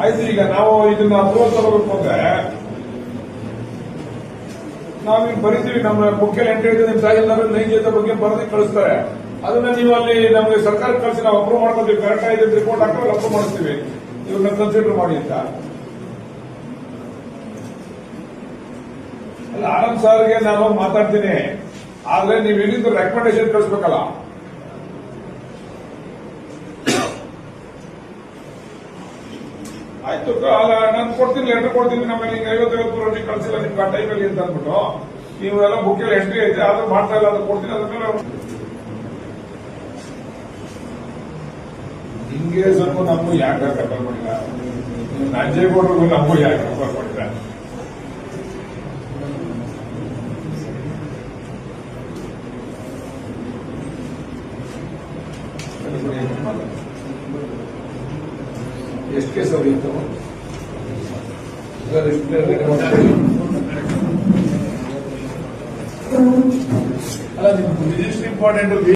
ಆಯ್ತು ಈಗ ನಾವು ಇದನ್ನ ಅಪ್ರೋಚ್ ತಗೋಬೇಕು ಅಂದ್ರೆ ನಾವೀಗ ಬರೀತೀವಿ, ನಮ್ಮ ಮುಖ್ಯ ಎಂಟ್ರಿ ನಿಮ್ ತಹಸೀಲ್ದಾರ್ ನೈಜತೆ ಬಗ್ಗೆ ಬರೆದು ಕಳಿಸ್ತಾರೆ. ಅದನ್ನ ನೀವು ಅಲ್ಲಿ ನಮಗೆ ಸರ್ಕಾರ ಕಳಿಸಿ, ನಾವು ಅಪ್ರೂವ್ ಮಾಡ್ಕೊತೀವಿ. ಕರೆಕ್ಟ್ ಆಗಿದೆ ರಿಪೋರ್ಟ್ ಹಾಕಿ ಅಪ್ರೂವ್ ಮಾಡಿಸ್ತೀವಿ. ಇವ್ರನ್ನ ಕನ್ಸಿಡರ್ ಮಾಡಿ ಅಂತ. ಅಲ್ಲ, ಆನಂದ್ ಸಾರ್ಗೆ ನಾನು ಮಾತಾಡ್ತೀನಿ. ಆದ್ರೆ ನೀವು ಇಲ್ಲಿಂದ ರೆಕಮೆಂಡೇಶನ್ ಕಳಿಸ್ಬೇಕಲ್ಲ. ಆಯ್ತು ನಾನು ಕೊಡ್ತೀನಿ ಲೆಟರ್ ಕೊಡ್ತೀನಿ ನಮ್ಮಲ್ಲಿ ಐವತ್ತು ಐವತ್ತೈವತ್ತು ರೊಟ್ಟಿ ಕಳಿಸಿಲ್ಲ ನಿಮ್ಗೆ ಆ ಟೈಮಲ್ಲಿ ಅಂತ ಅಂದ್ಬಿಟ್ಟು ನೀವು ಎಲ್ಲ ಎಂಟ್ರಿ ಐತೆ ಅದು ಮಾಡ್ತಾ ಇಲ್ಲ ಅದು ಕೊಡ್ತೀನಿ, ಅದ್ರ ಮೇಲೆ ಹಿಂಗೆ ಸ್ವಲ್ಪ ನಮಗೂ ಯಾಕೆ ಕಂಟ್ರೋಲ್ ಮಾಡಿಲ್ಲ ನಂಜೇಗೌಡರು ನಮಗೂ ಯಾಕೆ ಕಂಟ್ರೋಲ್ ಮಾಡಿಲ್ಲ ಎಷ್ಟು ಕೇಸ್ ಆಗಿತ್ತು ಅಲ್ಲ ನಿಮ್ಗೆ ಇಂಪಾರ್ಟೆಂಟ್